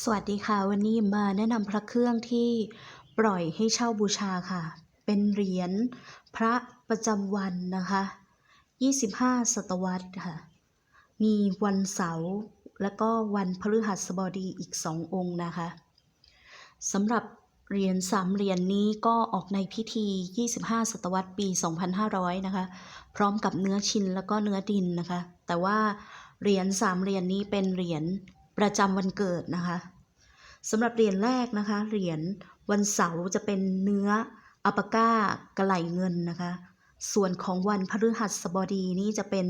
สวัสดีค่ะ วันนี้มาแนะนำพระเครื่องที่ปล่อยให้เช่าบูชาค่ะ เป็นเหรียญพระประจำวันนะคะ 25 ศตวรรษค่ะ มีวันเสาร์และก็วันพฤหัสบดีอีกสององค์นะคะสำหรับเหรียญสามเหรียญนี้ก็ออกในพิธี 25 ศตวรรษปี 2500 นะคะ พร้อมกับเนื้อชินแล้วก็เนื้อดินนะคะ แต่ว่าเหรียญสามเหรียญนี้เป็นเหรียญ ประจำวันเกิดนะคะสำหรับเหรียญแรกนะคะ เหรียญวันเสาร์จะเป็นเนื้ออัปปาก้ากระไหลเงินนะคะ ส่วนของวันพฤหัสบดีนี้จะเป็น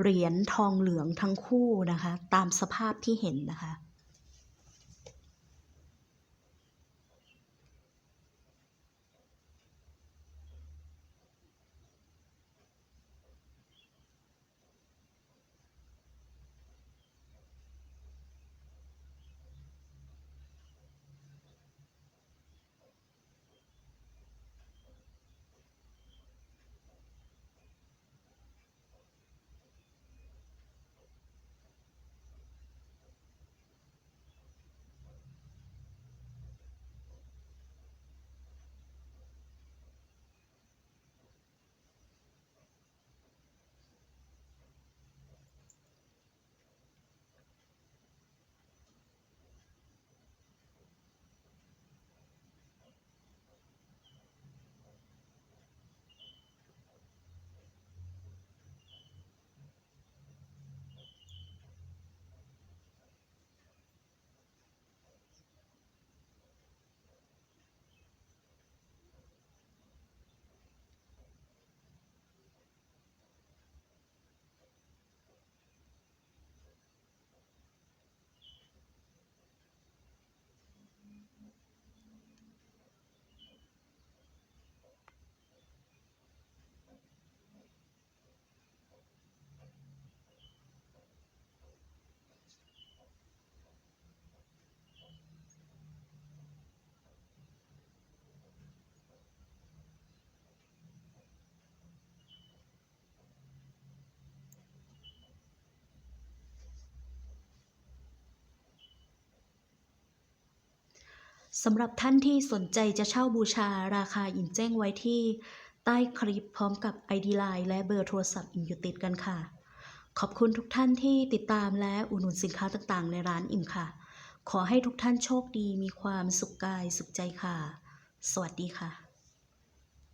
เหรียญทองเหลืองทั้งคู่นะคะ ตามสภาพที่เห็นนะคะ สำหรับท่านที่สนใจจะเช่าบูชาราคาอินแจ้งไว้ที่ใต้คลิปพร้อมกับ ID Line และเบอร์โทรศัพท์อิมอยู่ติดกันค่ะ ขอบคุณทุกท่านที่ติดตามและอุดหนุนสินค้าต่างๆ ในร้านอิ่มค่ะ ขอให้ทุกท่านโชคดีมีความสุขกายสุขใจค่ะ สวัสดีค่ะ